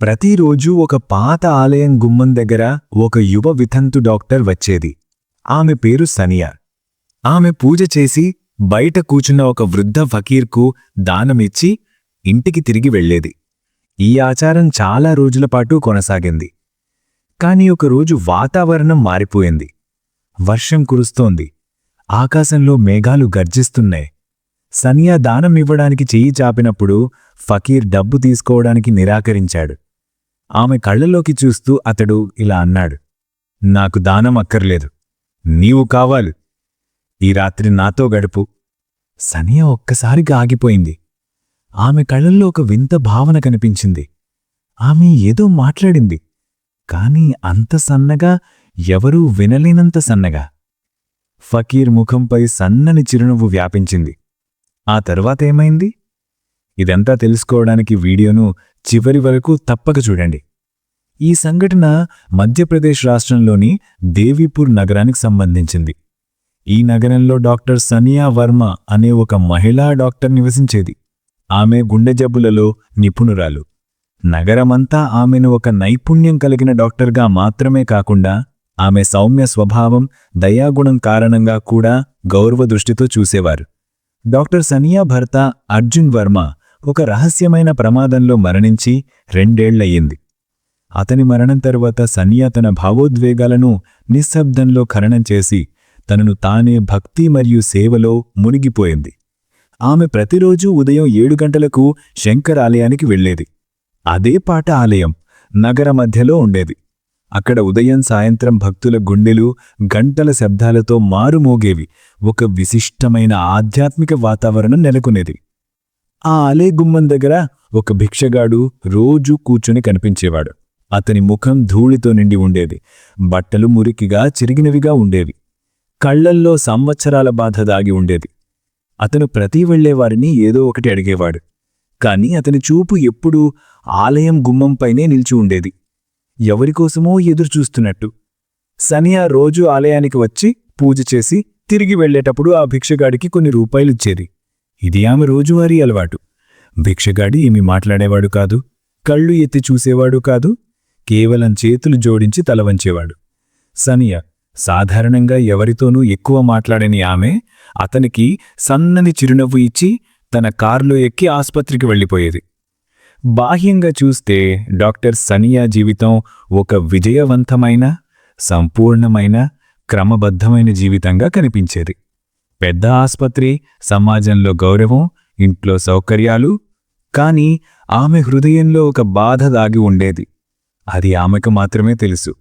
ప్రతిరోజూ ఒక పాత ఆలయం గుమ్మం దగ్గర ఒక యువ వితంతు డాక్టర్ వచ్చేది. ఆమె పేరు సనియా. ఆమె పూజ చేసి బయట కూచున్న ఒక వృద్ధ ఫకీర్కు దానమిచ్చి ఇంటికి తిరిగి వెళ్ళేది. ఈ ఆచారం చాలా రోజులపాటు కొనసాగింది. కాని ఒకరోజు వాతావరణం మారిపోయింది. వర్షం కురుస్తోంది. ఆకాశంలో మేఘాలు గర్జిస్తున్నాయి. సనియా దానం ఇవ్వడానికి చెయ్యి చాపినప్పుడు ఫకీర్ డబ్బు తీసుకోవడానికి నిరాకరించాడు. ఆమె కళ్ళలోకి చూస్తూ అతడు ఇలా అన్నాడు నాకు దానం అక్కర్లేదు. నీవు కావాలి. ఈ రాత్రి నాతో గడుపు. సనియ ఒక్కసారిగా ఆగిపోయింది. ఆమె కళ్ళల్లో ఒక వింత భావన కనిపించింది. ఆమె ఏదో మాట్లాడింది కాని అంత సన్నగా ఎవరూ వినలేనంత సన్నగా. ఫకీర్ ముఖంపై సన్నని చిరునవ్వు వ్యాపించింది. ఆ తర్వాతేమైంది ఇదంతా తెలుసుకోవడానికి వీడియోను చివరి వరకు తప్పక చూడండి. ఈ సంఘటన మధ్యప్రదేశ్ రాష్ట్రంలోని దేవీపూర్ నగరానికి సంబంధించింది. ఈ నగరంలో డాక్టర్ సనియా వర్మ అనే ఒక మహిళా డాక్టర్ నివసించేది. ఆమె గుండె జబ్బులలో నిపుణురాలు. నగరమంతా ఆమెను ఒక నైపుణ్యం కలిగిన డాక్టర్గా మాత్రమే కాకుండా ఆమె సౌమ్య స్వభావం దయాగుణం కారణంగా కూడా గౌరవ దృష్టితో చూసేవారు. డాక్టర్ సనియా భర్త అర్జున్ వర్మ ఒక రహస్యమైన ప్రమాదంలో మరణించి రెండేళ్ళయ్యింది. అతని మరణం తరువాత సన్యా తన భావోద్వేగాలను నిశ్శబ్దంలో ఖననం చేసి తనను తానే భక్తి మరియు సేవలో మునిగిపోయింది. ఆమె ప్రతిరోజూ ఉదయం ఏడు గంటలకు శంకర్ ఆలయానికి వెళ్ళేది అదే పాట ఆలయం నగర మధ్యలో ఉండేది. అక్కడ ఉదయం సాయంత్రం భక్తుల గుండెలు గంటల శబ్దాలతో మారుమోగేవి. ఒక విశిష్టమైన ఆధ్యాత్మిక వాతావరణం నెలకొనేది. ఆ ఆలయ గుమ్మం దగ్గర ఒక భిక్షగాడు రోజూ కూర్చుని కనిపించేవాడు. అతని ముఖం ధూళితో నిండి ఉండేది. బట్టలు మురికిగా చిరిగినవిగా ఉండేవి. కళ్ళల్లో సంవత్సరాల బాధ దాగి ఉండేది. అతను ప్రతి వెళ్ళేవారిని ఏదో ఒకటి అడిగేవాడు. కాని అతని చూపు ఎప్పుడూ ఆలయం గుమ్మంపైనే నిలిచి ఉండేది. ఎవరికోసమో ఎదురుచూస్తున్నట్టు సనియా రోజూ ఆలయానికి వచ్చి పూజ చేసి తిరిగి వెళ్ళేటప్పుడు ఆ భిక్షగాడికి కొన్ని రూపాయలిచ్చేది. ఇది ఆమె రోజువారీ అలవాటు. భిక్షగాడి ఏమి మాట్లాడేవాడు కాదు కళ్ళు ఎత్తి చూసేవాడు కాదు కేవలం చేతులు జోడించి తలవంచేవాడు సనియా సాధారణంగా ఎవరితోనూ ఎక్కువ మాట్లాడని ఆమె అతనికి సన్నని చిరునవ్వు ఇచ్చి తన కారులో ఎక్కి ఆస్పత్రికి వెళ్ళిపోయేది. బాహ్యంగా చూస్తే డాక్టర్ సనియా జీవితం ఒక విజయవంతమైన సంపూర్ణమైన క్రమబద్ధమైన జీవితంగా కనిపించేది. పెద్ద ఆసుపత్రి సమాజంలో గౌరవం ఇంట్లో సౌకర్యాలు. కాని ఆమె హృదయంలో ఒక బాధ దాగి ఉండేది. అది ఆమెకు మాత్రమే తెలుసు.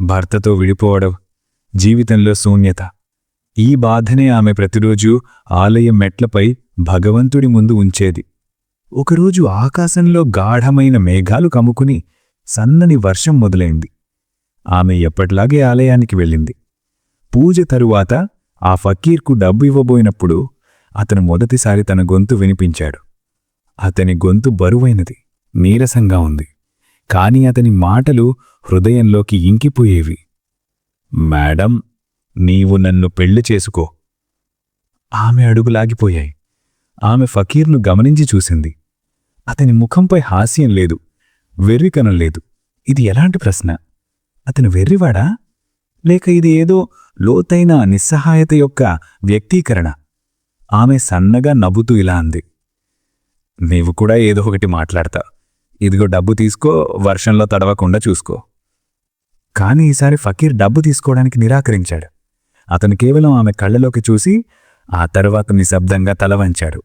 భర్తతో విడిపోవడం జీవితంలో శూన్యత. ఈ బాధనే ఆమె ప్రతిరోజూ ఆలయం మెట్లపై భగవంతుడి ముందు ఉంచేది. ఒకరోజు ఆకాశంలో గాఢమైన మేఘాలు కమ్ముకుని సన్నని వర్షం మొదలైంది. ఆమె ఎప్పటిలాగే ఆలయానికి వెళ్ళింది. పూజ తరువాత ఆ ఫకీర్కు డబ్బు ఇవ్వబోయినప్పుడు అతను మొదటిసారి తన గొంతు వినిపించాడు. అతని గొంతు బరువైనది నీరసంగా ఉంది. కాని అతని మాటలు హృదయంలోకి ఇంకిపోయేవి. మేడం నీవు నన్ను పెళ్ళి చేసుకో. ఆమె అడుగులాగిపోయాయి. ఆమె ఫకీర్ను గమనించి చూసింది. అతని ముఖంపై హాస్యం లేదు వెర్రికనం లేదు. ఇది ఎలాంటి ప్రశ్న? అతను వెర్రివాడా? లేక ఇది ఏదో లోతైన నిస్సహాయత యొక్క వ్యక్తీకరణ. ఆమె సన్నగా నవ్వుతూ ఇలా అంది. నీవు కూడా ఏదో ఒకటి మాట్లాడతా. ఇదిగో డబ్బు తీసుకో వర్షంలో తడవకుండా చూసుకో. కాని ఈసారి ఫకీర్ డబ్బు తీసుకోవడానికి నిరాకరించాడు. అతను కేవలం ఆమె కళ్ళలోకి చూసి ఆ తర్వాత నిశ్శబ్దంగా తల వంచాడు.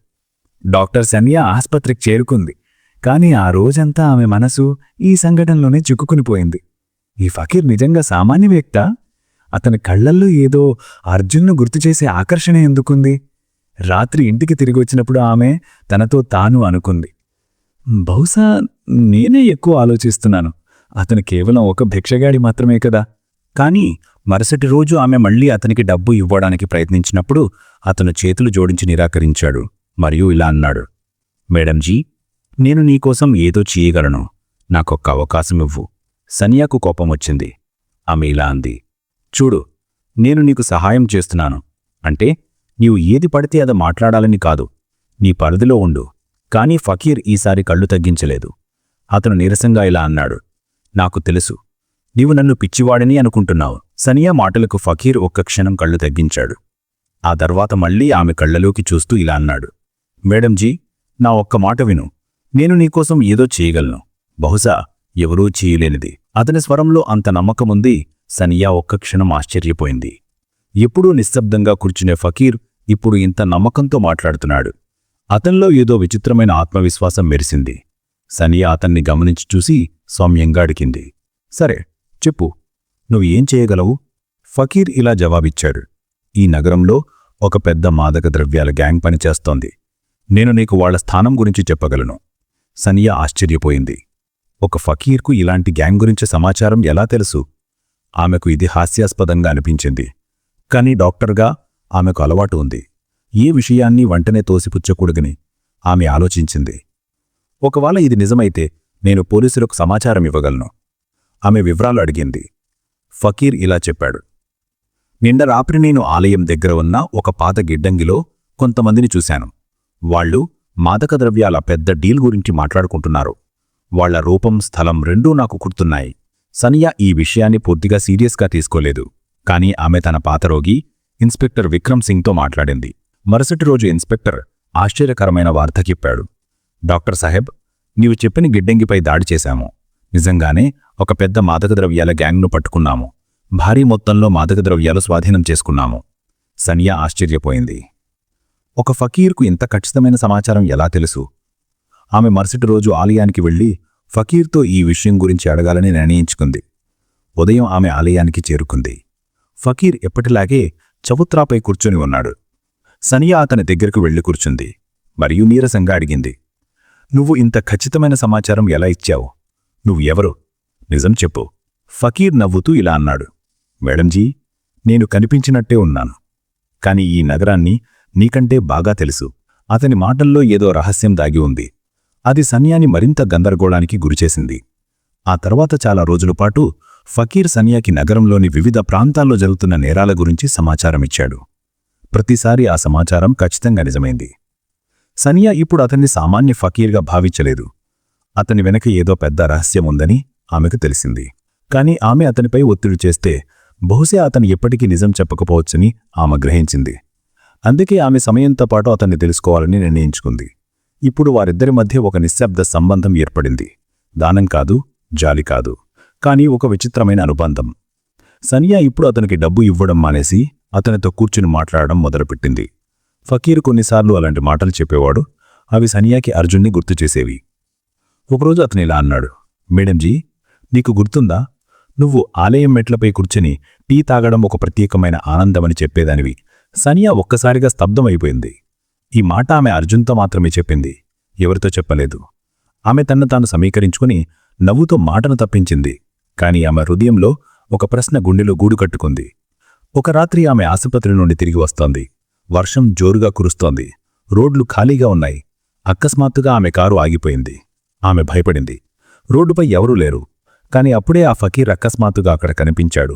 డాక్టర్ సనియా ఆస్పత్రికి చేరుకుంది. కాని ఆ రోజంతా ఆమె మనసు ఈ సంఘటనలోనే చిక్కుకునిపోయింది ఈ ఫకీర్ నిజంగా సామాన్య వ్యక్తా? అతని కళ్ళల్లో ఏదో అర్జున్ను గుర్తుచేసే ఆకర్షణ ఎందుకుంది? రాత్రి ఇంటికి తిరిగి వచ్చినప్పుడు ఆమె తనతో తాను అనుకుంది. బహుశా నేనే ఎక్కువ ఆలోచిస్తున్నాను. అతను కేవలం ఒక భిక్షగాడి మాత్రమే కదా. కాని మరుసటి రోజు ఆమె మళ్ళీ అతనికి డబ్బు ఇవ్వడానికి ప్రయత్నించినప్పుడు అతను చేతులు జోడించి నిరాకరించాడు మరియు ఇలా అన్నాడు. మేడంజీ నేను నీకోసం ఏదో చేయగలను. నాకొక్క అవకాశం ఇవ్వు. సనియాకు కోపం వచ్చింది. ఆమె ఇలా అంది. చూడు నేను నీకు సహాయం చేస్తున్నాను. అంటే నీవు ఏది పడితే అది మాట్లాడాలని కాదు. నీ పరిధిలో ఉండు. కానీ ఫకీర్ ఈసారి కళ్ళు తగ్గించలేదు. అతను నీరసంగా ఇలా అన్నాడు. నాకు తెలుసు. నీవు నన్ను పిచ్చివాడని అనుకుంటున్నావు. సనియా మాటలకు ఫకీర్ ఒక్క క్షణం కళ్ళు తగ్గించాడు. ఆ తర్వాత మళ్ళీ ఆమె కళ్ళలోకి చూస్తూ ఇలా అన్నాడు. మేడంజీ నా ఒక్క మాట విను. నేను నీకోసం ఏదో చేయగలను. బహుశా ఎవరూ చేయలేనిది. అతని స్వరంలో అంత నమ్మకముంది సనియా ఒక్క క్షణం ఆశ్చర్యపోయింది. ఎప్పుడూ నిశ్శబ్దంగా కూర్చునే ఫకీర్ ఇప్పుడు ఇంత నమ్మకంతో మాట్లాడుతున్నాడు. అతనిలో ఏదో విచిత్రమైన ఆత్మవిశ్వాసం మెరిసింది. సనియా అతన్ని గమనించి చూసి సౌమ్యంగా అడిగింది. సరే చెప్పు. నువ్వు ఏం చేయగలవు? ఫకీర్ ఇలా జవాబిచ్చాడు. ఈ నగరంలో ఒక పెద్ద మాదక ద్రవ్యాల గ్యాంగ్ పనిచేస్తోంది నేను నీకు వాళ్ళ స్థానం గురించి చెప్పగలను. సనియా ఆశ్చర్యపోయింది. ఒక ఫకీర్కు ఇలాంటి గ్యాంగ్ గురించి సమాచారం ఎలా తెలుసు? ఆమెకు ఇది హాస్యాస్పదంగా అనిపించింది. కాని డాక్టర్గా ఆమెకు అలవాటు ఉంది. ఏ విషయాన్ని వెంటనే తోసిపుచ్చకూడదని ఆమె ఆలోచించింది. ఒకవేళ ఇది నిజమైతే నేను పోలీసులకు సమాచారం ఇవ్వగలను. ఆమె వివరాలు అడిగింది. ఫకీర్ ఇలా చెప్పాడు. నిండ రాత్రి నేను ఆలయం దగ్గర ఉన్న ఒక పాత గిడ్డంగిలో కొంతమందిని చూశాను. వాళ్ళు మాదక ద్రవ్యాల పెద్ద డీల్ గురించి మాట్లాడుకుంటున్నారు. వాళ్ళ రూపం స్థలం రెండూ నాకు గుర్తున్నాయి. సనియా ఈ విషయాన్ని పూర్తిగా సీరియస్గా తీసుకోలేదు. కానీ ఆమె తన పాత రోగి ఇన్స్పెక్టర్ విక్రమ్ సింగ్తో మాట్లాడింది. మరుసటి రోజు ఇన్స్పెక్టర్ ఆశ్చర్యకరమైన వార్త చెప్పాడు. డాక్టర్ సాహెబ్ నీవు చెప్పిన గిడ్డంగిపై దాడి చేశాము. నిజంగానే ఒక పెద్ద మాదకద్రవ్యాల గ్యాంగ్ను పట్టుకున్నాము. భారీ మొత్తంలో మాదకద్రవ్యాలు స్వాధీనం చేసుకున్నాము. సనియా ఆశ్చర్యపోయింది. ఒక ఫకీర్కు ఇంత ఖచ్చితమైన సమాచారం ఎలా తెలుసు? ఆమె మరుసటి రోజు ఆలయానికి వెళ్ళి ఫకీర్తో ఈ విషయం గురించి అడగాలని నిర్ణయించుకుంది. ఉదయం ఆమె ఆలయానికి చేరుకుంది. ఫకీర్ ఎప్పటిలాగే చవుత్రాపై కూర్చొని ఉన్నాడు. సనియా అతని దగ్గరకు వెళ్ళి కూర్చుంది. మరియు నీరసంగా అడిగింది. నువ్వు ఇంత ఖచ్చితమైన సమాచారం ఎలా ఇచ్చావు? నువ్వు ఎవరు? నిజం చెప్పు. ఫకీర్ నవ్వుతూ ఇలా అన్నాడు. మేడంజీ నేను కనిపించినట్టే ఉన్నాను. కాని ఈ నగరాన్ని నీకంటే బాగా తెలుసు. అతని మాటల్లో ఏదో రహస్యం దాగి ఉంది. అది సన్యాని మరింత గందరగోళానికి గురిచేసింది. ఆ తర్వాత చాలా రోజులపాటు ఫకీర్ సన్యాకి నగరంలోని వివిధ ప్రాంతాల్లో జరుగుతున్న నేరాల గురించి సమాచారమిచ్చాడు. ప్రతిసారి ఆ సమాచారం ఖచ్చితంగా నిజమైంది. సనియా ఇప్పుడు అతన్ని సామాన్య ఫకీర్గా భావించలేదు. అతని వెనక ఏదో పెద్ద రహస్యం ఉందని ఆమెకు తెలిసింది. కాని ఆమె అతనిపై ఒత్తిడి చేస్తే బహుశా అతను ఎప్పటికీ నిజం చెప్పకపోవచ్చని ఆమె గ్రహించింది. అందుకే ఆమె సమయంతో పాటు అతన్ని తెలుసుకోవాలని నిర్ణయించుకుంది. ఇప్పుడు వారిద్దరి మధ్య ఒక నిశ్శబ్ద సంబంధం ఏర్పడింది. దానం కాదు జాలి కాదు కాని ఒక విచిత్రమైన అనుబంధం. సనియా ఇప్పుడు అతనికి డబ్బు ఇవ్వడం మానేసి అతనితో కూర్చుని మాట్లాడడం మొదలుపెట్టింది. ఫకీర్ కొన్నిసార్లు అలాంటి మాటలు చెప్పేవాడు. అవి సనియాకి అర్జున్ని గుర్తు చేసేవి. ఒకరోజు అతను ఇలా అన్నాడు మేడంజీ నీకు గుర్తుందా? నువ్వు ఆలయం మెట్లపై కూర్చుని టీ తాగడం ఒక ప్రత్యేకమైన ఆనందమని చెప్పేదానివి. సనియా ఒక్కసారిగా స్తబ్దమైపోయింది ఈ మాట ఆమె అర్జున్తో మాత్రమే చెప్పింది. ఎవరితో చెప్పలేదు. ఆమె తన్ను తాను సమీకరించుకుని నవ్వుతో మాటను తప్పించింది. కాని ఆమె హృదయంలో ఒక ప్రశ్న గుండెలో గూడు కట్టుకుంది. ఒక రాత్రి ఆమె ఆసుపత్రి నుండి తిరిగి వస్తోంది. వర్షం జోరుగా కురుస్తోంది. రోడ్లు ఖాళీగా ఉన్నాయి. అకస్మాత్తుగా ఆమె కారు ఆగిపోయింది. ఆమె భయపడింది. రోడ్డుపై ఎవరూ లేరు. కాని అప్పుడే ఆ ఫకీర్ అకస్మాత్తుగా అక్కడ కనిపించాడు.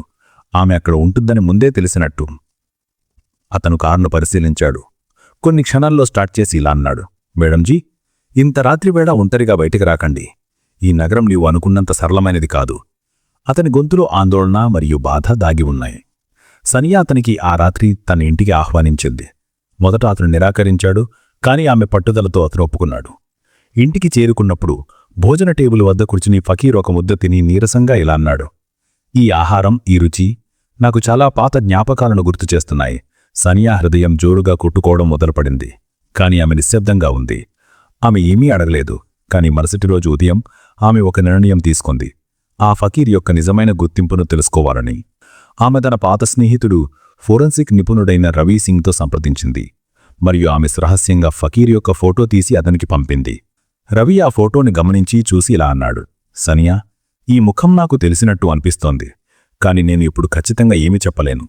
ఆమె అక్కడ ఉంటుందని ముందే తెలిసినట్టు. అతను కారును పరిశీలించాడు. కొన్ని క్షణాల్లో స్టార్ట్ చేసి ఇలా అన్నాడు. మేడంజీ ఇంత రాత్రివేళ ఒంటరిగా బయటికి రాకండి. ఈ నగరం నీవు అనుకున్నంత సరళమైనది కాదు. అతని గొంతులో ఆందోళన మరియు బాధ దాగి ఉన్నాయి. సనియా అతనికి ఆ రాత్రి తన ఇంటికి ఆహ్వానించింది. మొదట అతను నిరాకరించాడు కాని ఆమె పట్టుదలతో అతను ఒప్పుకున్నాడు. ఇంటికి చేరుకున్నప్పుడు భోజన టేబుల్ వద్ద కూర్చుని ఫకీర్ ఒక ముద్ద తిని నీరసంగా ఇలా అన్నాడు. ఈ ఆహారం ఈ రుచి నాకు చాలా పాత జ్ఞాపకాలను గుర్తు చేస్తున్నాయి. సనియా హృదయం జోరుగా కొట్టుకోవడం మొదలుపడింది. కాని ఆమె నిశ్శబ్దంగా ఉంది. ఆమె ఏమీ అడగలేదు. కాని మరుసటి రోజు ఉదయం ఆమె ఒక నిర్ణయం తీసుకుంది. ఆ ఫకీర్ యొక్క నిజమైన గుర్తింపును తెలుసుకోవాలని. ఆమె తన పాత స్నేహితుడు ఫోరెన్సిక్ నిపుణుడైన రవి సింగ్తో సంప్రదించింది. మరియు ఆమె రహస్యంగా ఫకీర్ యొక్క ఫోటో తీసి అతనికి పంపింది. రవి ఆ ఫోటోని గమనించి చూసి ఇలా అన్నాడు. సనియా ఈ ముఖం నాకు తెలిసినట్టు అనిపిస్తోంది. కాని నేను ఇప్పుడు ఖచ్చితంగా ఏమీ చెప్పలేను.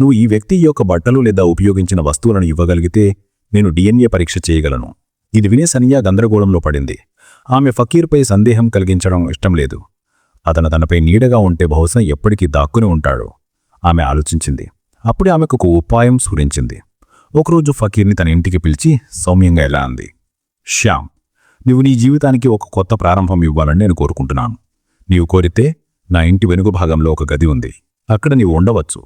నువ్వు ఈ వ్యక్తి యొక్క బట్టలు లేదా ఉపయోగించిన వస్తువులను ఇవ్వగలిగితే నేను డిఎన్ఏ పరీక్ష చేయగలను. ఇది వినే సనియా గందరగోళంలో పడింది. ఆమె ఫకీర్పై సందేహం కలిగించడం ఇష్టం లేదు. అతను తనపై నీడగా ఉంటే బహుశా ఎప్పటికీ దాక్కుని ఉంటాడు. ఆమె ఆలోచించింది. అప్పుడే ఆమెకు ఒక ఉపాయం సూరించింది. ఒకరోజు ఫకీర్ని తన ఇంటికి పిలిచి సౌమ్యంగా ఎలా అంది. శ్యామ్ నువ్వు నీ జీవితానికి ఒక కొత్త ప్రారంభం ఇవ్వాలని నేను కోరుకుంటున్నాను. నీవు కోరితే నా ఇంటి వెనుక భాగంలో ఒక గది ఉంది. అక్కడ నీవు ఉండవచ్చు.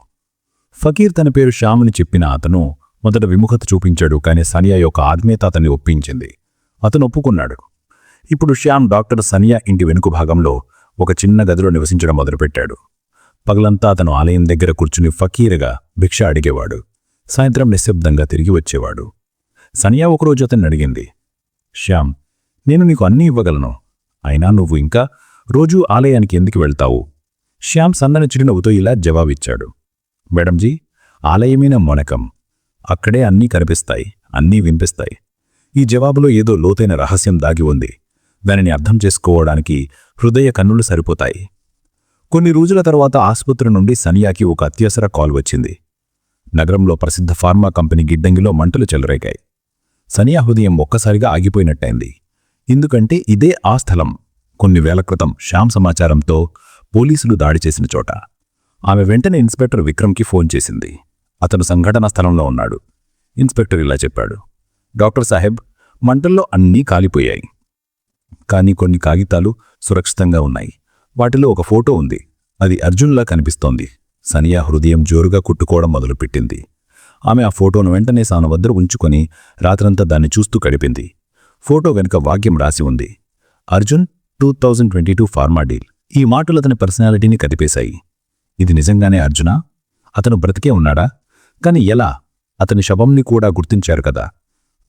ఫకీర్ తన పేరు శ్యామ్ని చెప్పిన అతను మొదట విముఖత చూపించాడు కానీ సనియా యొక్క ఆత్మీయత అతన్ని ఒప్పించింది. అతను ఒప్పుకున్నాడు. ఇప్పుడు శ్యామ్ డాక్టర్ సనియా ఇంటి వెనుక భాగంలో ఒక చిన్న గదిలో నివసించడం మొదలుపెట్టాడు. పగలంతా అతను ఆలయం దగ్గర కూర్చుని ఫకీరుగా భిక్ష అడిగేవాడు. సాయంత్రం నిశ్శబ్దంగా తిరిగి వచ్చేవాడు. సనియా ఒకరోజు అతన్ని అడిగింది శ్యామ్ నేను నీకు అన్నీ ఇవ్వగలను. అయినా నువ్వు ఇంకా రోజూ ఆలయానికి ఎందుకు వెళ్తావు? శ్యామ్ సన్నని చిరునవ్వుతో ఇలా జవాబిచ్చాడు మేడంజీ ఆలయమైన మొనకం. అక్కడే అన్నీ కనిపిస్తాయి అన్నీ వినిపిస్తాయి. ఈ జవాబులో ఏదో లోతైన రహస్యం దాగి ఉంది. దానిని అర్థం చేసుకోవడానికి హృదయ కన్నులు సరిపోతాయి. కొన్ని రోజుల తర్వాత ఆసుపత్రి నుండి సనియాకి ఒక అత్యవసర కాల్ వచ్చింది. నగరంలో ప్రసిద్ధ ఫార్మా కంపెనీ గిడ్డంగిలో మంటలు చెలరేగాయి. సనియా హృదయం ఒక్కసారిగా ఆగిపోయినట్టయింది. ఎందుకంటే ఇదే ఆ స్థలం. కొన్ని వేల క్రితం శ్యామ్ సమాచారంతో పోలీసులు దాడి చేసిన చోట. ఆమె వెంటనే ఇన్స్పెక్టర్ విక్రమ్కి ఫోన్ చేసింది. అతను సంఘటనా స్థలంలో ఉన్నాడు. ఇన్స్పెక్టర్ ఇలా చెప్పాడు. డాక్టర్ సాహెబ్ మంటల్లో అన్నీ కాలిపోయాయి. కానీ కొన్ని కాగితాలు సురక్షితంగా ఉన్నాయి. వాటిలో ఒక ఫోటో ఉంది. అది అర్జున్లా కనిపిస్తోంది. సనియా హృదయం జోరుగా కుట్టుకోవడం మొదలుపెట్టింది. ఆమె ఆ ఫోటోను వెంటనే సాన వద్ద ఉంచుకొని రాత్రంతా దాన్ని చూస్తూ గడిపింది. ఫోటో వెనుక వాక్యం రాసి ఉంది. Arjun two thousand twenty two pharma deal. ఈ మాటలు అతని పర్సనాలిటీని కదిపేశాయి. ఇది నిజంగానే అర్జునా? అతను బ్రతికే ఉన్నాడా? కాని ఎలా? అతని శవంని కూడా గుర్తించారు కదా.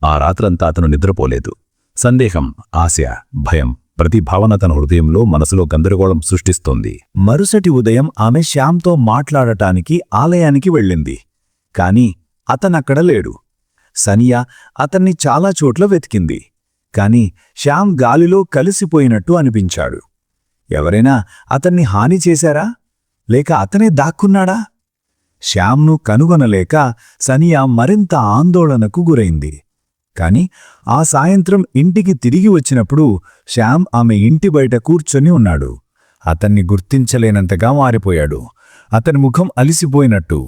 ఆ రాత్రంతా అతను నిద్రపోలేదు. సందేహం ఆశ భయం ప్రతి భావన తన హృదయంలో మనసులో గందరగోళం సృష్టిస్తోంది. మరుసటి ఉదయం ఆమె శ్యామ్తో మాట్లాడటానికి ఆలయానికి వెళ్ళింది. కాని అతనక్కడ లేడు. సనియా అతన్ని చాలా చోట్ల వెతికింది. కాని శ్యామ్ గాలిలో కలిసిపోయినట్టు అనిపించాడు. ఎవరైనా అతన్ని హాని చేశారా? లేక అతనే దాక్కున్నాడా? శ్యామ్ను కనుగొనలేక సనియా మరింత ఆందోళనకు గురైంది. కాని ఆ సాయంత్రం ఇంటికి తిరిగి వచ్చినప్పుడు శ్యామ్ ఆమె ఇంటి బయట కూర్చొని ఉన్నాడు. అతన్ని గుర్తించలేనంతగా మారిపోయాడు. అతని ముఖం అలిసిపోయినట్టు.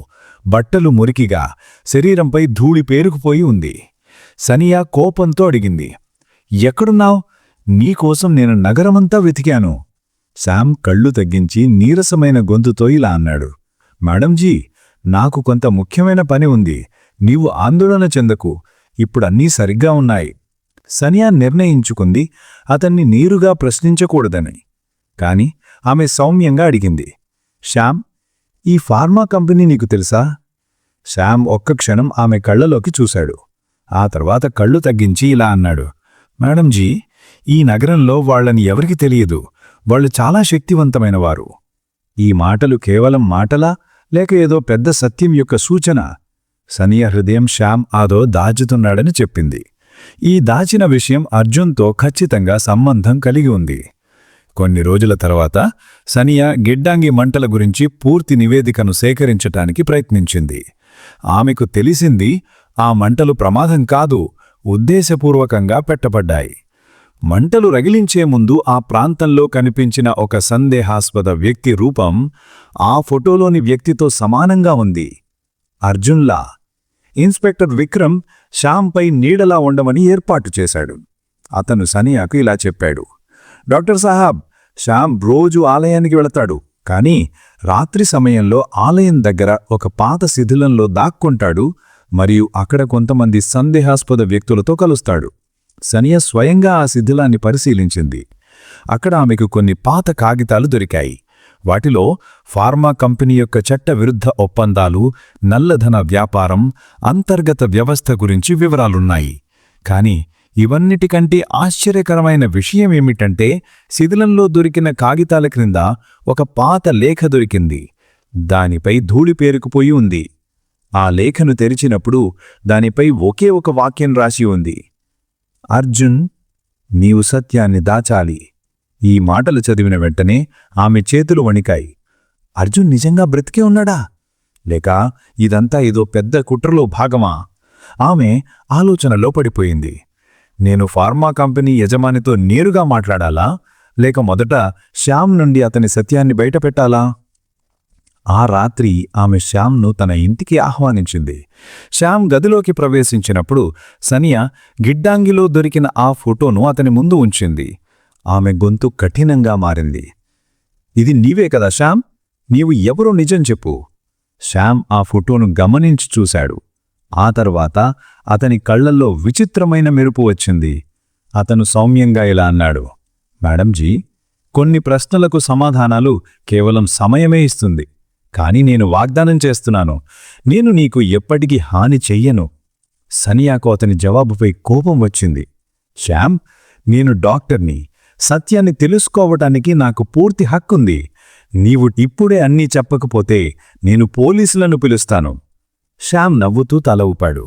బట్టలు మురికిగా శరీరంపై ధూళి పేరుకుపోయి ఉంది. సనియా కోపంతో అడిగింది ఎక్కడున్నావు? నీకోసం నేను నగరమంతా వెతికాను. శామ్ కళ్ళు తగ్గించి నీరసమైన గొంతుతో ఇలా అన్నాడు. మేడంజీ నాకు కొంత ముఖ్యమైన పని ఉంది. నీవు ఆందోళన చెందకు. ఇప్పుడన్నీ సరిగ్గా ఉన్నాయి. సనియా నిర్ణయించుకుంది. అతన్ని నీరుగా ప్రశ్నించకూడదని. కాని ఆమె సౌమ్యంగా అడిగింది. శ్యామ్ ఈ ఫార్మా కంపెనీ నీకు తెలుసా? శ్యామ్ ఒక్క క్షణం ఆమె కళ్ళలోకి చూశాడు. ఆ తర్వాత కళ్ళు తగ్గించి ఇలా అన్నాడు. మేడంజీ ఈ నగరంలో వాళ్ళని ఎవరికి తెలియదు. వాళ్ళు చాలా శక్తివంతమైనవారు. ఈ మాటలు కేవలం మాటలా లేక ఏదో పెద్ద సత్యం యొక్క సూచన? సనియ హృదయం శ్యామ్ ఆదో దాచుతున్నాడని చెప్పింది. ఈ దాచిన విషయం అర్జున్తో ఖచ్చితంగా సంబంధం కలిగి ఉంది. కొన్ని రోజుల తర్వాత సనియా గిడ్డాంగి మంటల గురించి పూర్తి నివేదికను సేకరించటానికి ప్రయత్నించింది. ఆమెకు తెలిసింది ఆ మంటలు ప్రమాదం కాదు ఉద్దేశపూర్వకంగా పెట్టబడ్డాయి. మంటలు రగిలించే ముందు ఆ ప్రాంతంలో కనిపించిన ఒక సందేహాస్పద వ్యక్తి రూపం ఆ ఫోటోలోని వ్యక్తితో సమానంగా ఉంది. అర్జున్లా. ఇన్స్పెక్టర్ విక్రమ్ శ్యామ్పై నీడలా ఉండమని ఏర్పాటు చేశాడు. అతను సనియాకు ఇలా చెప్పాడు. డాక్టర్ సాహాబ్ శ్యామ్ రోజు ఆలయానికి వెళతాడు కానీ రాత్రి సమయంలో ఆలయం దగ్గర ఒక పాత శిథిలంలో దాక్కుంటాడు మరియు అక్కడ కొంతమంది సందేహాస్పద వ్యక్తులతో కలుస్తాడు. సనియా స్వయంగా ఆ శిథిలాన్ని పరిశీలించింది. అక్కడ ఆమెకు కొన్ని పాత కాగితాలు దొరికాయి. వాటిలో ఫార్మా కంపెనీ యొక్క చట్టవిరుద్ధ ఒప్పందాలు నల్లధన వ్యాపారం అంతర్గత వ్యవస్థ గురించి వివరాలున్నాయి. కాని ఇవన్నిటికంటే ఆశ్చర్యకరమైన విషయమేమిటంటే శిథిలంలో దొరికిన కాగితాల క్రింద ఒక పాత లేఖ దొరికింది. దానిపై ధూళి పేరుకుపోయి ఉంది. ఆ లేఖను తెరిచినప్పుడు దానిపై ఒకే ఒక వాక్యం రాసి ఉంది. అర్జున్ నీవు సత్యాన్ని దాచాలి. ఈ మాటలు చదివిన వెంటనే ఆమె చేతులు వణికాయి. అర్జున్ నిజంగా బ్రతికే ఉన్నాడా? లేక ఇదంతా ఏదో పెద్ద కుట్రలో భాగమా? ఆమె ఆలోచనలో పడిపోయింది. నేను ఫార్మా కంపెనీ యజమానితో నేరుగా మాట్లాడాలా? లేక మొదట శ్యామ్ నుండి అతని సత్యాన్ని బయటపెట్టాలా? ఆ రాత్రి ఆమె శ్యామ్ను తన ఇంటికి ఆహ్వానించింది. శ్యామ్ గదిలోకి ప్రవేశించినప్పుడు సనియా గిడ్డాంగిలో దొరికిన ఆ ఫోటోను అతని ముందు ఉంచింది. ఆమె గొంతు కఠినంగా మారింది. ఇది నీవే కదా శ్యామ్? నీవు ఎవరో నిజం చెప్పు. శ్యామ్ ఆ ఫోటోను గమనించి చూశాడు. ఆ తర్వాత అతని కళ్ళల్లో విచిత్రమైన మెరుపు వచ్చింది. అతను సౌమ్యంగా ఇలా అన్నాడు మేడంజీ కొన్ని ప్రశ్నలకు సమాధానాలు కేవలం సమయమే ఇస్తుంది. కాని నేను వాగ్దానం చేస్తున్నాను నేను నీకు ఎప్పటికీ హాని చెయ్యను. సనియాకు అతని జవాబుపై కోపం వచ్చింది. శ్యామ్ నేను డాక్టర్ని. సత్యాన్ని తెలుసుకోవటానికి నాకు పూర్తి హక్కుంది. నీవు ఇప్పుడే అన్నీ చెప్పకపోతే నేను పోలీసులను పిలుస్తాను. శ్యామ్ నవ్వుతూ తల ఊపాడు.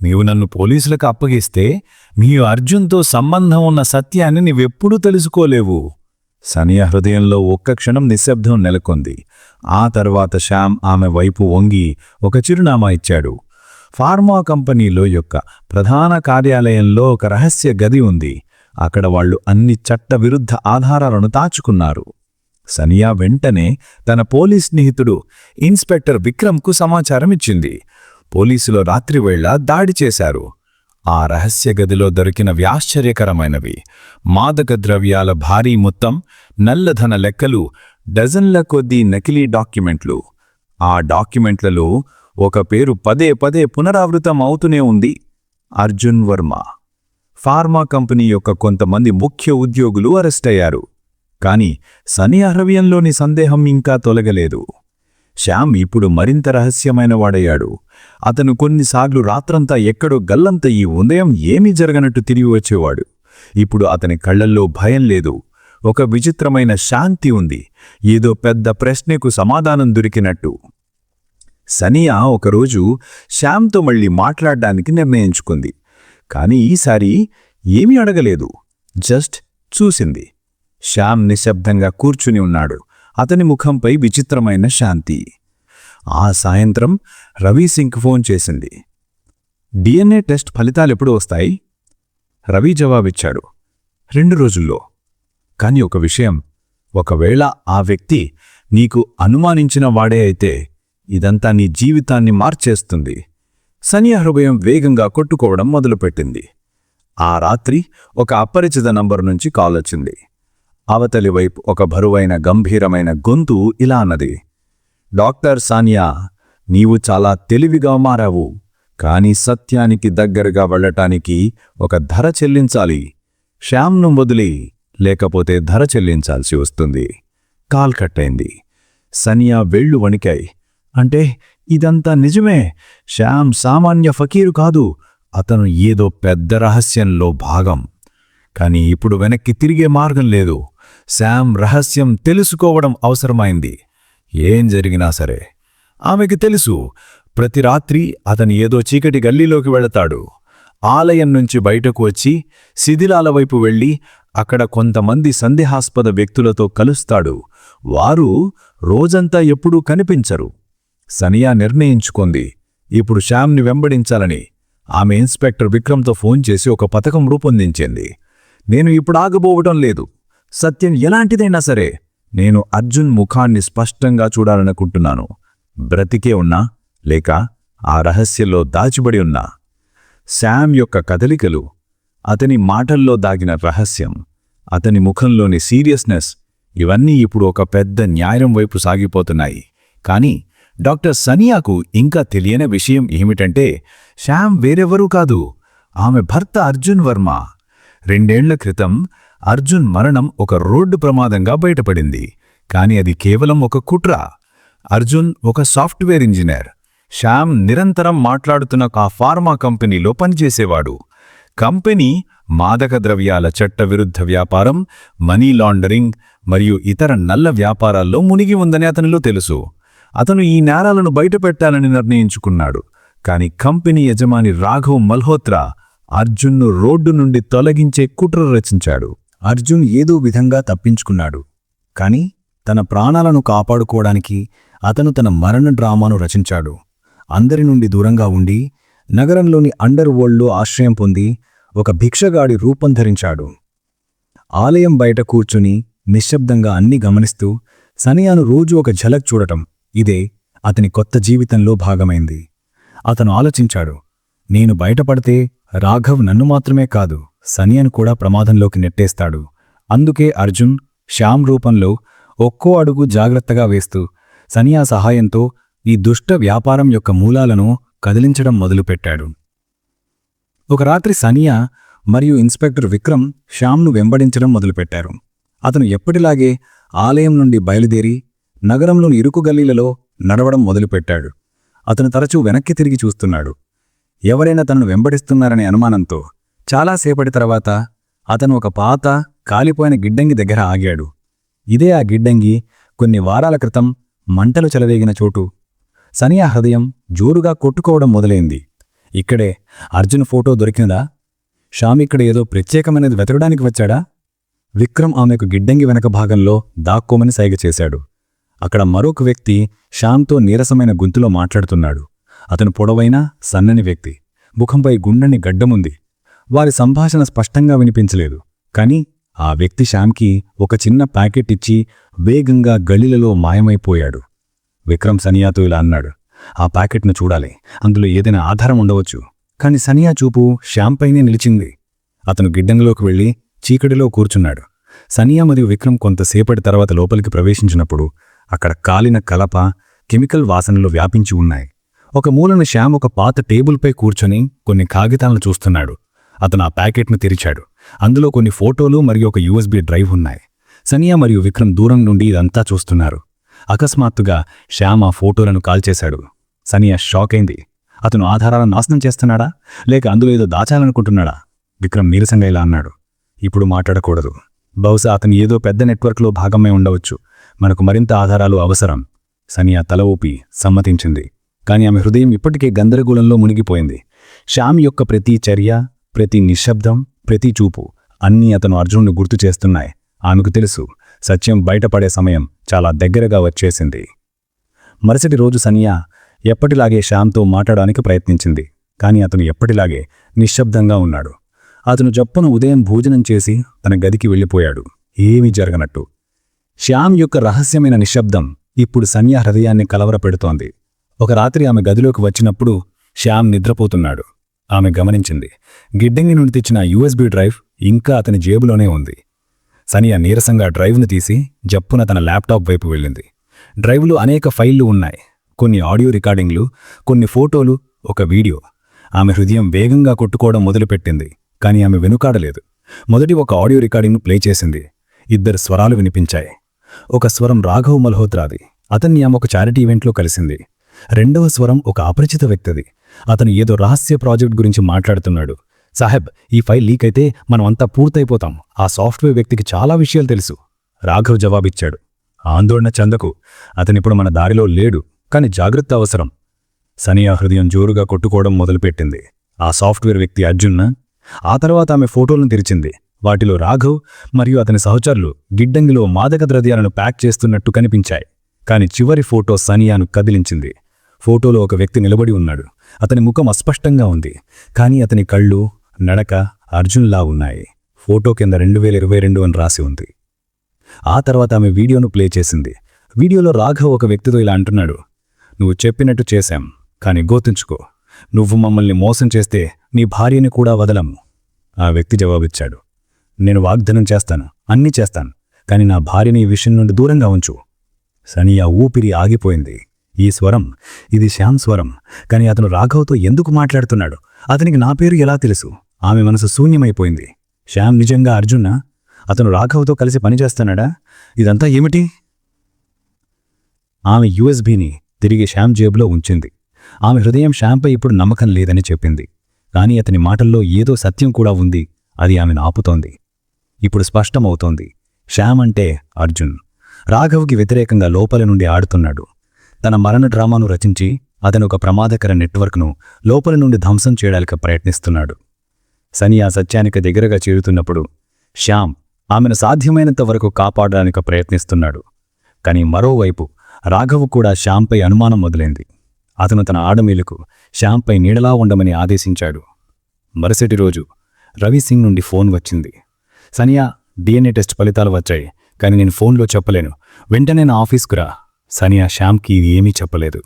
నీవు నన్ను పోలీసులకు అప్పగిస్తే మీ అర్జున్తో సంబంధం ఉన్న సత్యాన్ని నీవెప్పుడూ తెలుసుకోలేవు. సనియా హృదయంలో ఒక్క క్షణం నిశ్శబ్దం నెలకొంది. ఆ తర్వాత శ్యామ్ ఆమె వైపు వంగి ఒక చిరునామా ఇచ్చాడు. ఫార్మా కంపెనీలో యొక్క ప్రధాన కార్యాలయంలో ఒక రహస్య గది ఉంది. అక్కడ వాళ్ళు అన్ని చట్టవిరుద్ధ ఆధారాలను దాచుకున్నారు. సనియా వెంటనే తన పోలీస్ స్నేహితుడు ఇన్స్పెక్టర్ విక్రమ్కు సమాచారం ఇచ్చింది పోలీసులు రాత్రివేళ దాడి చేశారు. ఆ రహస్య గదిలో దొరికిన వ్యాశ్చర్యకరమైనవి. మాదక ద్రవ్యాల భారీ మొత్తం నల్లధన లెక్కలు డజన్ల కొద్దీ నకిలీ డాక్యుమెంట్లు. ఆ డాక్యుమెంట్లలో ఒక పేరు పదే పదే పునరావృతం అవుతూనే ఉంది. అర్జున్ వర్మ. ఫార్మా కంపెనీ యొక్క కొంతమంది ముఖ్య ఉద్యోగులు అరెస్టయ్యారు కాని సని అరవ్యంలోని సందేహం ఇంకా తొలగలేదు. శ్యామ్ ఇప్పుడు మరింత రహస్యమైన వాడయ్యాడు. అతను కొన్నిసార్లు రాత్రంతా ఎక్కడో గల్లంత ఈ ఉదయం ఏమీ జరగనట్టు తిరిగి వచ్చేవాడు. ఇప్పుడు అతని కళ్ళల్లో భయం లేదు. ఒక విచిత్రమైన శాంతి ఉంది. ఏదో పెద్ద ప్రశ్నకు సమాధానం దొరికినట్టు. సనియా ఒకరోజు శ్యామ్తో మళ్ళీ మాట్లాడ్డానికి నిర్ణయించుకుంది. కాని ఈసారి ఏమీ అడగలేదు. జస్ట్ చూసింది. శ్యామ్ నిశ్శబ్దంగా కూర్చుని ఉన్నాడు. అతని ముఖంపై విచిత్రమైన శాంతి. ఆ సాయంత్రం రవి సింగ్ ఫోన్ చేసింది. డిఎన్ఏ టెస్ట్ ఫలితాలెప్పుడు వస్తాయి? రవి జవాబిచ్చాడు. రెండు రోజుల్లో. కాని ఒక విషయం ఒకవేళ ఆ వ్యక్తి నీకు అనుమానించిన వాడే అయితే ఇదంతా నీ జీవితాన్ని మార్చేస్తుంది. సనియా హృదయం వేగంగా కొట్టుకోవడం మొదలుపెట్టింది. ఆ రాత్రి ఒక అపరిచిత నంబరు నుంచి కాల్ వచ్చింది. అవతలి వైపు ఒక బరువైన గంభీరమైన గొంతు ఇలా అన్నది. డాక్టర్ సానియా నీవు చాలా తెలివిగా మారావు. కాని సత్యానికి దగ్గరగా వెళ్ళటానికి ఒక ధర చెల్లించాలి. శ్యామ్ను వదిలి లేకపోతే ధర చెల్లించాల్సి వస్తుంది. కాల్ కట్టయింది. సనియా వెళ్ళు వణికాయి. అంటే ఇదంతా నిజమే. శ్యామ్ సామాన్య ఫకీరు కాదు. అతను ఏదో పెద్ద రహస్యంలో భాగం. కాని ఇప్పుడు వెనక్కి తిరిగే మార్గం లేదు. శామ్ రహస్యం తెలుసుకోవడం అవసరమైంది. ఏం జరిగినా సరే. ఆమెకి తెలుసు. ప్రతి రాత్రి అతను ఏదో చీకటి గల్లీలోకి వెళతాడు. ఆలయం నుంచి బయటకు వచ్చి శిథిలాల వైపు వెళ్ళి అక్కడ కొంతమంది సందేహాస్పద వ్యక్తులతో కలుస్తాడు. వారు రోజంతా ఎప్పుడూ కనిపించరు. సనియా నిర్ణయించుకుంది. ఇప్పుడు శ్యామ్ని వెంబడించాలని. ఆమె ఇన్స్పెక్టర్ విక్రమ్తో ఫోన్ చేసి ఒక పథకం రూపొందించింది. నేను ఇప్పుడు ఆగబోవటం లేదు. సత్యం ఎలాంటిదైనా సరే నేను అర్జున్ ముఖాన్ని స్పష్టంగా చూడాలనుకుంటున్నాను. బ్రతికే ఉన్నా లేక ఆ రహస్యంలో దాచిబడి ఉన్నా. శామ్ యొక్క కదలికలు అతని మాటల్లో దాగిన రహస్యం అతని ముఖంలోని సీరియస్నెస్ ఇవన్నీ ఇప్పుడు ఒక పెద్ద న్యాయం వైపు సాగిపోతున్నాయి. కాని డాక్టర్ సనియాకు ఇంకా తెలియని విషయం ఏమిటంటే శ్యామ్ వేరెవరూ కాదు. ఆమె భర్త అర్జున్ వర్మ. రెండేళ్ళ క్రితం అర్జున్ మరణం ఒక రోడ్డు ప్రమాదంగా బయటపడింది. కాని అది కేవలం ఒక కుట్ర. అర్జున్ ఒక సాఫ్ట్వేర్ ఇంజనీర్. శ్యామ్ నిరంతరం మాట్లాడుతున్న ఆ ఫార్మా కంపెనీలో పనిచేసేవాడు. కంపెనీ మాదక ద్రవ్యాల చట్టవిరుద్ధ వ్యాపారం మనీ లాండరింగ్ మరియు ఇతర నల్ల వ్యాపారాల్లో మునిగి ఉందని అతనిలో తెలుసు. అతను ఈ నేరాలను బయటపెట్టాలని నిర్ణయించుకున్నాడు. కాని కంపెనీ యజమాని రాఘవ్ మల్హోత్రా అర్జున్ను రోడ్డు నుండి తొలగించే కుట్ర రచించాడు. అర్జున్ ఏదో విధంగా తప్పించుకున్నాడు. కాని తన ప్రాణాలను కాపాడుకోవడానికి అతను తన మరణ డ్రామాను రచించాడు. అందరి నుండి దూరంగా ఉండి నగరంలోని అండర్ వరల్డ్లో ఆశ్రయం పొంది ఒక భిక్షగాడి రూపం ధరించాడు. ఆలయం బయట కూర్చుని నిశ్శబ్దంగా అన్ని గమనిస్తూ సనియాను రోజు ఒక ఝలక్ చూడటం ఇదే అతని కొత్త జీవితంలో భాగమైంది. అతను ఆలోచించాడు నేను బయటపడితే రాఘవ్ నన్ను మాత్రమే కాదు సనియను కూడా ప్రమాదంలోకి నెట్టేస్తాడు. అందుకే అర్జున్ శ్యామ్ రూపంలో ఒక్కో అడుగు జాగ్రత్తగా వేస్తూ సనియా సహాయంతో ఈ దుష్ట వ్యాపారం యొక్క మూలాలను కదిలించడం మొదలుపెట్టాడు. ఒక రాత్రి సనియా మరియు ఇన్స్పెక్టర్ విక్రమ్ శ్యామ్ను వెంబడించడం మొదలుపెట్టారు. అతను ఎప్పటిలాగే ఆలయం నుండి బయలుదేరి నగరంలోని ఇరుకు గల్లీలలో నడవడం మొదలుపెట్టాడు. అతను తరచూ వెనక్కి తిరిగి చూస్తున్నాడు. ఎవరైనా తనను వెంబడిస్తున్నారనే అనుమానంతో చాలాసేపటి తర్వాత అతను ఒక పాత కాలిపోయిన గిడ్డంగి దగ్గర ఆగాడు. ఇదే ఆ గిడ్డంగి కొన్ని వారాల క్రితం మంటలు చెలవేగిన చోటు సనియా హృదయం జోరుగా కొట్టుకోవడం మొదలైంది. ఇక్కడే అర్జున్ ఫోటో దొరికిందా? శ్యామ్ ఇక్కడ ఏదో ప్రత్యేకమైనది వెతకడానికి వచ్చాడా? విక్రమ్ ఆమెకు గిడ్డంగి వెనక భాగంలో దాక్కోమని సైగ చేశాడు. అక్కడ మరొక వ్యక్తి శ్యామ్తో నీరసమైన గొంతులో మాట్లాడుతున్నాడు. అతను పొడవైన సన్నని వ్యక్తి. ముఖంపై గుండెని గడ్డముంది. వారి సంభాషణ స్పష్టంగా వినిపించలేదు. కాని ఆ వ్యక్తి శ్యామ్కి ఒక చిన్న ప్యాకెట్ ఇచ్చి వేగంగా గళిలలో మాయమైపోయాడు. విక్రమ్ సనియాతో ఇలా అన్నాడు. ఆ ప్యాకెట్ను చూడాలి. అందులో ఏదైనా ఆధారం ఉండవచ్చు. కాని సనియా చూపు శ్యాంపైనే నిలిచింది. అతను గిడ్డంగిలోకి వెళ్ళి చీకటిలో కూర్చున్నాడు. సనియా మరియు విక్రమ్ కొంతసేపటి తర్వాత లోపలికి ప్రవేశించినప్పుడు అక్కడ కాలిన కలప కెమికల్ వాసనలు వ్యాపించి ఉన్నాయి. ఒక మూలన శ్యామ్ ఒక పాత టేబుల్పై కూర్చొని కొన్ని కాగితాలను చూస్తున్నాడు. అతను ఆ ప్యాకెట్ను తెరిచాడు. అందులో కొన్ని ఫోటోలు మరియు ఒక యూఎస్బీ డ్రైవ్ ఉన్నాయి. సనియా మరియు విక్రమ్ దూరం నుండి ఇదంతా చూస్తున్నారు. అకస్మాత్తుగా శ్యామ్ ఆ ఫోటోలను కాల్చేశాడు. సనియా షాక్ అయింది అతను ఆధారాలను నాశనం చేస్తున్నాడా? లేక అందులో ఏదో దాచాలనుకుంటున్నాడా? విక్రమ్ నీరసంగా ఇలా అన్నాడు. ఇప్పుడు మాట్లాడకూడదు. బహుశా అతను ఏదో పెద్ద నెట్వర్క్లో భాగమై ఉండవచ్చు. మనకు మరింత ఆధారాలు అవసరం. సనియా తల ఊపి సమ్మతించింది. కాని ఆమె హృదయం ఇప్పటికే గందరగోళంలో మునిగిపోయింది. శ్యామ్ యొక్క ప్రతి చర్య ప్రతి నిశ్శబ్దం ప్రతి చూపు అన్నీ అతను అర్జునుడు గుర్తు చేస్తున్నాయి. ఆమెకు తెలుసు సత్యం బయటపడే సమయం చాలా దగ్గరగా వచ్చేసింది. మరుసటి రోజు సనియా ఎప్పటిలాగే శ్యామ్తో మాట్లాడడానికి ప్రయత్నించింది కాని అతను ఎప్పటిలాగే నిశ్శబ్దంగా ఉన్నాడు. అతను జప్పును ఉదయం భోజనం చేసి తన గదికి వెళ్ళిపోయాడు. ఏమీ జరగనట్టు. శ్యామ్ యొక్క రహస్యమైన నిశ్శబ్దం ఇప్పుడు సన్యా హృదయాన్ని కలవరపెడుతోంది. ఒక రాత్రి ఆమె గదిలోకి వచ్చినప్పుడు శ్యామ్ నిద్రపోతున్నాడు. ఆమె గమనించింది గిడ్డంగి నుండి తెచ్చిన యూఎస్బీ డ్రైవ్ ఇంకా అతని జేబులోనే ఉంది. సనియా నీరసంగా డ్రైవ్ను తీసి జప్పున తన ల్యాప్టాప్ వైపు వెళ్ళింది. డ్రైవ్లో అనేక ఫైళ్ళు ఉన్నాయి. కొన్ని ఆడియో రికార్డింగ్లు కొన్ని ఫోటోలు ఒక వీడియో. ఆమె హృదయం వేగంగా కొట్టుకోవడం మొదలుపెట్టింది కాని ఆమె వెనుకాడలేదు. మొదటి ఒక ఆడియో రికార్డింగ్ను ప్లే చేసింది. ఇద్దరు స్వరాలు వినిపించాయి. ఒక స్వరం రాఘవ్ మల్హోత్రాది అతన్ని ఆమె ఒక చారిటీ ఈవెంట్లో కలిసింది. రెండవ స్వరం ఒక అపరిచిత వ్యక్తిది. అతను ఏదో రహస్య ప్రాజెక్ట్ గురించి మాట్లాడుతున్నాడు. సాహెబ్ ఈ ఫైల్ లీక్ అయితే మనం అంతా పూర్తయిపోతాం. ఆ సాఫ్ట్వేర్ వ్యక్తికి చాలా విషయాలు తెలుసు. రాఘవ్ జవాబిచ్చాడు. ఆందోళన చందకు. అతనిప్పుడు మన దారిలో లేడు. కాని జాగ్రత్త అవసరం. సనియా హృదయం జోరుగా కొట్టుకోవడం మొదలుపెట్టింది. ఆ సాఫ్ట్వేర్ వ్యక్తి అర్జున్న ఆ తర్వాత ఆమె ఫోటోలను తెరిచింది. వాటిలో రాఘవ్ మరియు అతని సహచరులు గిడ్డంగిలో మాదక ద్రవ్యాలను ప్యాక్ చేస్తున్నట్టు కనిపించాయి. కాని చివరి ఫోటో సనియాను కదిలించింది. ఫోటోలో ఒక వ్యక్తి నిలబడి ఉన్నాడు. అతని ముఖం అస్పష్టంగా ఉంది. కాని అతని కళ్ళు నడక అర్జున్లా ఉన్నాయి. ఫోటో కింద రెండు వేల ఇరవై రెండు అని రాసి ఉంది. ఆ తర్వాత ఆమె వీడియోను ప్లే చేసింది. వీడియోలో రాఘవ్ ఒక వ్యక్తితో ఇలా అంటున్నాడు. నువ్వు చెప్పినట్టు చేశాం కాని గోతుంచుకో నువ్వు మమ్మల్ని మోసం చేస్తే నీ భార్యని కూడా వదలము ఆ వ్యక్తి జవాబిచ్చాడు. నేను వాగ్దానం చేస్తాను అన్నీ చేస్తాను కాని నా భార్యని ఈ విషయం నుండి దూరంగా ఉంచు. సనియా ఊపిరి ఆగిపోయింది. ఈ స్వరం ఇది శ్యామ్ స్వరం కాని అతను రాఘవ్తో ఎందుకు మాట్లాడుతున్నాడు? అతనికి నా పేరు ఎలా తెలుసు? ఆమె మనసు శూన్యమైపోయింది. శ్యామ్ నిజంగా అర్జున్నా అతను రాఘవ్తో కలిసి పనిచేస్తున్నాడా ఇదంతా ఏమిటి? ఆమె యూఎస్బీని తిరిగి శ్యామ్ జేబులో ఉంచింది. ఆమె హృదయం శ్యామ్పై ఇప్పుడు నమ్మకం లేదని చెప్పింది. కాని అతని మాటల్లో ఏదో సత్యం కూడా ఉంది. అది ఆమెను ఆపుతోంది. ఇప్పుడు స్పష్టమవుతోంది. శ్యామ్ అంటే అర్జున్. రాఘవ్కి వ్యతిరేకంగా లోపల నుండి ఆడుతున్నాడు. తన మరణ డ్రామాను రచించి అతను ఒక ప్రమాదకర నెట్వర్క్ను లోపల నుండి ధ్వంసం చేయడానికి ప్రయత్నిస్తున్నాడు. సని ఆ సత్యానికి దగ్గరగా చేరుతున్నప్పుడు శ్యామ్ ఆమెను సాధ్యమైనంత వరకు కాపాడడానికి ప్రయత్నిస్తున్నాడు. కాని మరోవైపు రాఘవ్ కూడా శ్యామ్పై అనుమానం మొదలైంది. అతను తన ఆడమీలకు శ్యామ్పై నీడలా ఉండమని ఆదేశించాడు. మరుసటి రోజు రవి సింగ్ నుండి ఫోన్ వచ్చింది. సనియా డిఎన్ఏ టెస్ట్ ఫలితాలు వచ్చాయి కానీ నేను ఫోన్లో చెప్పలేను. వెంటనే నా ఆఫీస్కు రా. సనియా శ్యామ్కి ఇది ఏమీ చెప్పలేదు.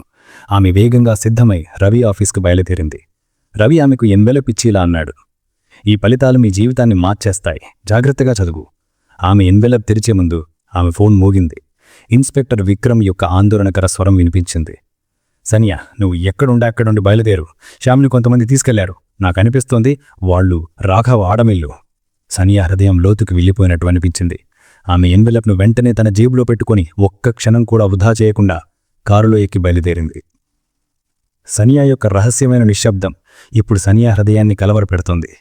ఆమె వేగంగా సిద్ధమై రవి ఆఫీస్కు బయలుదేరింది. రవి ఆమెకు ఎన్వెలప్ ఇలా అన్నాడు. ఈ ఫలితాలు మీ జీవితాన్ని మార్చేస్తాయి. జాగ్రత్తగా చదువు. ఆమె ఎన్వెలప్ తెరిచే ముందు ఆమె ఫోన్ మోగింది. ఇన్స్పెక్టర్ విక్రమ్ యొక్క ఆందోళనకర స్వరం వినిపించింది. సనియా నువ్వు ఎక్కడుండా అక్కడుండి బయలుదేరు. శ్యామ్ని కొంతమంది తీసుకెళ్ళారు. నాకు అనిపిస్తోంది వాళ్ళు రాఘవ ఆడమిల్లు. సనియా హృదయం లోతుకు వెళ్ళిపోయినట్టు అనిపించింది. ఆమె ఎన్వెలప్ను వెంటనే తన జేబులో పెట్టుకుని ఒక్క క్షణం కూడా వృధా చేయకుండా కారులో ఎక్కి బయలుదేరింది. సనియా యొక్క రహస్యమైన నిశ్శబ్దం ఇప్పుడు సనియా హృదయాన్ని కలవరపెడుతోంది.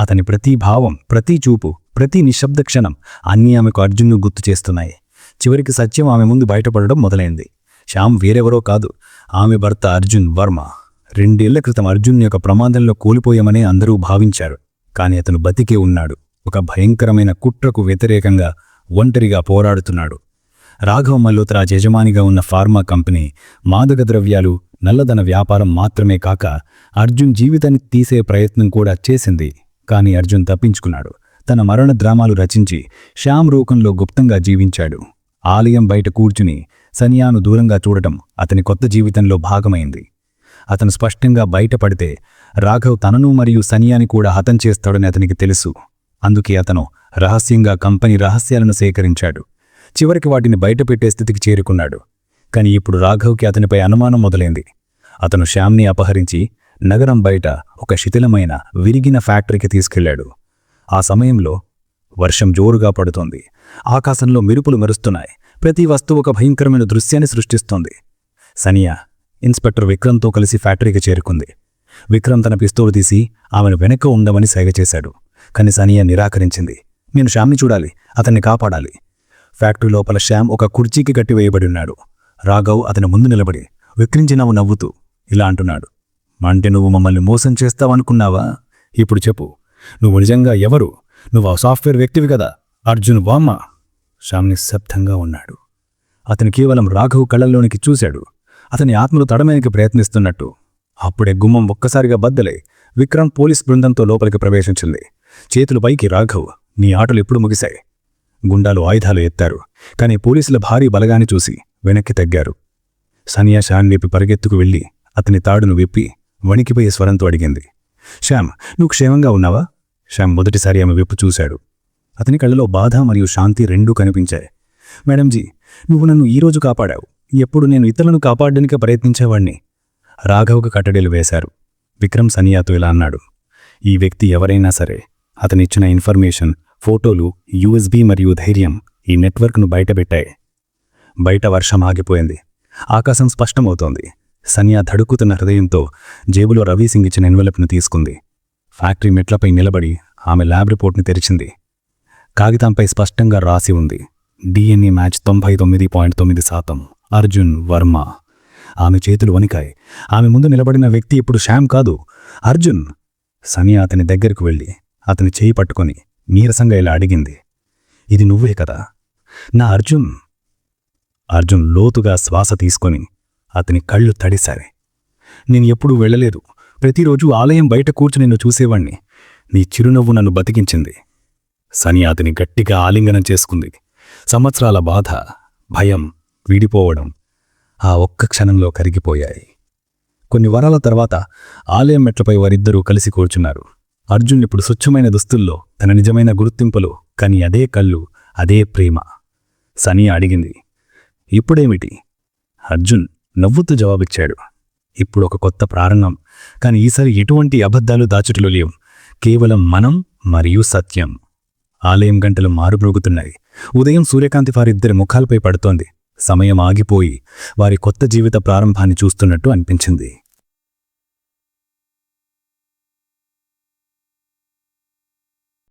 అతని ప్రతి భావం ప్రతి చూపు ప్రతి నిశ్శబ్ద క్షణం అన్నీ ఆమెకు అర్జున్ను గుర్తు చేస్తున్నాయి. చివరికి సత్యం ఆమె ముందు బయటపడడం మొదలైంది. శ్యామ్ వేరెవరో కాదు. ఆమె భర్త అర్జున్ వర్మ. రెండేళ్ళ క్రితం అర్జున్ యొక్క ప్రమాదంలో కోల్పోయామని అందరూ భావించారు. కాని అతను బతికే ఉన్నాడు. ఒక భయంకరమైన కుట్రకు వ్యతిరేకంగా ఒంటరిగా పోరాడుతున్నాడు. రాఘవ మల్లోత్రా యజమానిగా ఉన్న ఫార్మా కంపెనీ మాదక ద్రవ్యాలు నల్లధన వ్యాపారం మాత్రమే కాక అర్జున్ జీవితాన్ని తీసే ప్రయత్నం కూడా చేసింది. కాని అర్జున్ తప్పించుకున్నాడు. తన మరణ డ్రామాలు రచించి శ్యామ్ రూపంలో గుప్తంగా జీవించాడు. ఆలయం బయట కూర్చుని సనియాను దూరంగా చూడటం అతని కొత్త జీవితంలో భాగమైంది. అతను స్పష్టంగా బయటపడితే రాఘవ్ తనను మరియు సనియాని కూడా హతం చేస్తాడని అతనికి తెలుసు. అందుకే అతను రహస్యంగా కంపెనీ రహస్యాలను సేకరించాడు. చివరికి వాటిని బయటపెట్టే స్థితికి చేరుకున్నాడు. కాని ఇప్పుడు రాఘవ్కి అతనిపై అనుమానం మొదలైంది. అతను శ్యామ్ని అపహరించి నగరం బయట ఒక శిథిలమైన విరిగిన ఫ్యాక్టరీకి తీసుకెళ్ళాడు ఆ సమయంలో వర్షం జోరుగా పడుతోంది. ఆకాశంలో మెరుపులు మెరుస్తున్నాయి. ప్రతి వస్తువు ఒక భయంకరమైన దృశ్యాన్ని సృష్టిస్తోంది. సనియా ఇన్స్పెక్టర్ విక్రమ్తో కలిసి ఫ్యాక్టరీకి చేరుకుంది. విక్రమ్ తన పిస్తోలు తీసి ఆమెను వెనక ఉండమని సైగ చేశాడు. కాని సనియా నిరాకరించింది. నేను శ్యామ్ని చూడాలి. అతన్ని కాపాడాలి. ఫ్యాక్టరీ లోపల శ్యామ్ ఒక కుర్చీకి కట్టివేయబడి ఉన్నాడు. రాఘవ్ అతని ముందు నిలబడి. విక్రించినావు నవ్వుతూ ఇలా అంటున్నాడు. అంటే నువ్వు మమ్మల్ని మోసం చేస్తావనుకున్నావా? ఇప్పుడు చెప్పు. నువ్వు నిజంగా ఎవరు? నువ్వు ఆ సాఫ్ట్వేర్ వ్యక్తివి కదా? అర్జున్ వామ్మ. శ్యామ్ నిశ్శబ్దంగా ఉన్నాడు. అతను కేవలం రాఘవ్ కళ్ళల్లోనికి చూశాడు. అతని ఆత్మలు తడమేనికి ప్రయత్నిస్తున్నట్టు. అప్పుడే గుమ్మం ఒక్కసారిగా బద్దలై విక్రమ్ పోలీస్ బృందంతో లోపలికి ప్రవేశించింది. చేతులు పైకి రాఘవ్ నీ ఆటలు ఎప్పుడు ముగిశాయి? గుండాలు ఆయుధాలు ఎత్తారు కాని పోలీసుల భారీ బలగాన్ని చూసి వెనక్కి తగ్గారు. సనియా షాన్ వైపు పరిగెత్తుకు వెళ్ళి అతని తాడును విప్పి వణికిపోయే స్వరంతో అడిగింది. శ్యామ్ నువ్వు క్షేమంగా ఉన్నావా? శ్యామ్ మొదటిసారి ఆమె వైపు చూశాడు. అతని కళ్ళలో బాధ మరియు శాంతి రెండూ కనిపించాయి. మేడంజీ నువ్వు నన్ను ఈరోజు కాపాడావు. ఎప్పుడు నేను ఇతరులను కాపాడడానికి ప్రయత్నించేవాణ్ణి? రాఘవ్కు కట్టడీలు వేశారు. విక్రమ్ సనియాతో ఇలా అన్నాడు. ఈ వ్యక్తి ఎవరైనా సరే అతనిచ్చిన ఇన్ఫర్మేషన్ ఫోటోలు యూఎస్బీ మరియు ధైర్యం ఈ నెట్వర్క్ను బయటపెట్టాయి. బయట వర్షం ఆగిపోయింది. ఆకాశం స్పష్టమవుతోంది. సనియా ధడుకుతున్న హృదయంతో జేబులో రవి సింగ్ ఇచ్చిన ఎన్వలప్ను తీసుకుంది. ఫ్యాక్టరీ మెట్లపై నిలబడి ఆమె ల్యాబ్ రిపోర్ట్ని తెరిచింది. కాగితంపై స్పష్టంగా రాసి ఉంది. డిఎన్ఏ మ్యాచ్ తొంభై తొమ్మిది పాయింట్ తొమ్మిది శాతం. అర్జున్ వర్మ. ఆమె చేతులు వణికాయి. ఆమె ముందు నిలబడిన వ్యక్తి ఇప్పుడు శ్యామ్ కాదు. అర్జున్. సనియా అతని దగ్గరకు వెళ్ళి అతని చేయి పట్టుకొని నీరసంగా ఇలా అడిగింది. ఇది నువ్వే కదా? నా అర్జున్. అర్జున్ లోతుగా శ్వాస తీసుకొని అతని కళ్ళు తడిశాయి. నేను ఎప్పుడూ వెళ్ళలేదు. ప్రతిరోజు ఆలయం బయట కూర్చుని నిన్ను చూసేవాణ్ణి. నీ చిరునవ్వు నన్ను బతికించింది. సని అతని గట్టిగా ఆలింగనం చేసుకుంది. సంవత్సరాల బాధ భయం వీడిపోవడం ఆ ఒక్క క్షణంలో కరిగిపోయాయి. కొన్ని వరాల తర్వాత ఆలయం మెట్లపై వారిద్దరూ కలిసి కూర్చున్నారు. అర్జున్ ఇప్పుడు స్వచ్ఛమైన దుస్తుల్లో తన నిజమైన గుర్తింపులో కాని అదే కళ్ళు అదే ప్రేమ. సని అడిగింది ఇప్పుడేమిటి? అర్జున్ నవ్వుతూ జవాబిచ్చాడు. ఇప్పుడు ఒక కొత్త ప్రారంభం. కాని ఈసారి ఎటువంటి అబద్ధాలు దాచుటలు లేవు. కేవలం మనం మరియు సత్యం. ఆలయం గంటలు మారుమ్రోగుతున్నాయి. ఉదయం సూర్యకాంతి వారిద్దరి ముఖాలపై పడుతోంది. సమయం ఆగిపోయి వారి కొత్త జీవిత ప్రారంభాన్ని చూస్తున్నట్టు అనిపించింది.